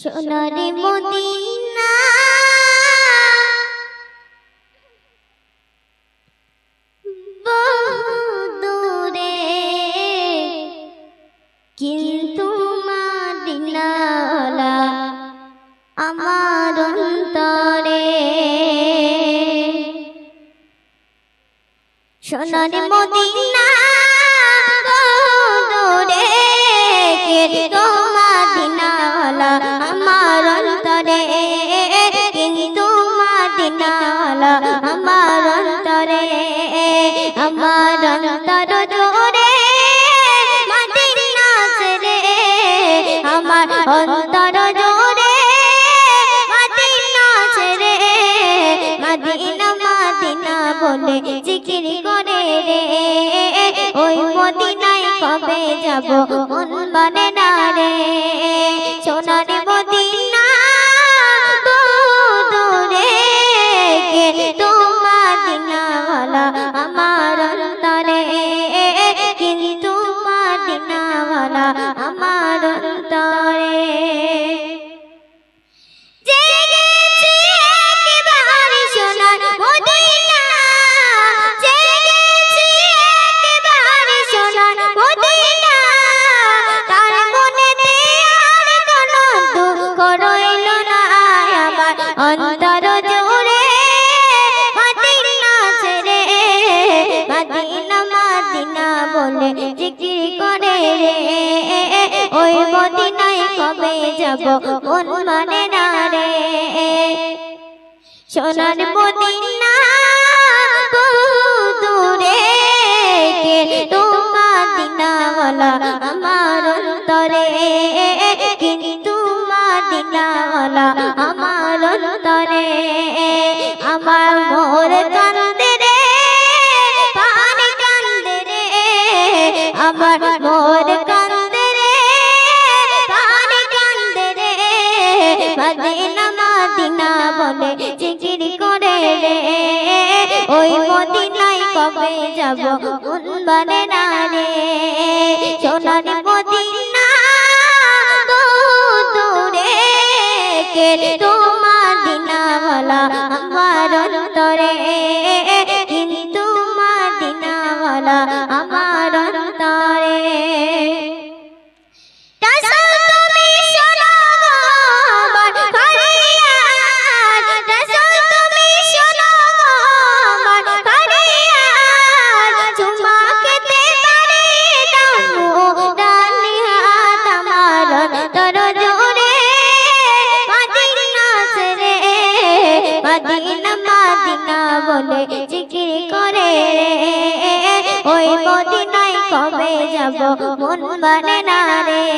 সোনারে Medina. দূরে কিন্তু মাদিনালা আমার অন্তরে। সোনারে মদিনা। আমার অন্তর জোরে, মাদিনা ছেড়ে, মাদিনা মাদিনা বলে জিকির করে রে। ওই মদিনায় কবে যাব, মন মানে না রে। সোনার জিকির করে রে। ওই মদিনায় কবে যাব, মন মানে না রে। সোনার মদিনা বহু দূরে কে? তোমার দিনাওয়ালা আমার অন্তরে। কিন্তু মাদিনাওয়ালা আমার অন্তরে। আমার মোর কান্দে রে পানি কান্দে রে মদিনা মদিনা বলে জিকির করে রে ওই মদিনায় কবে যাব মন বলে না রে সোনার মদিনা দূরে কে তোমার দিনাওয়ালা আমার অন্তরে কিন্তু মাদিনাওয়ালা আমার বলে জিকির করে ওই মদিনায় কবে যাব? মন মানে না রে।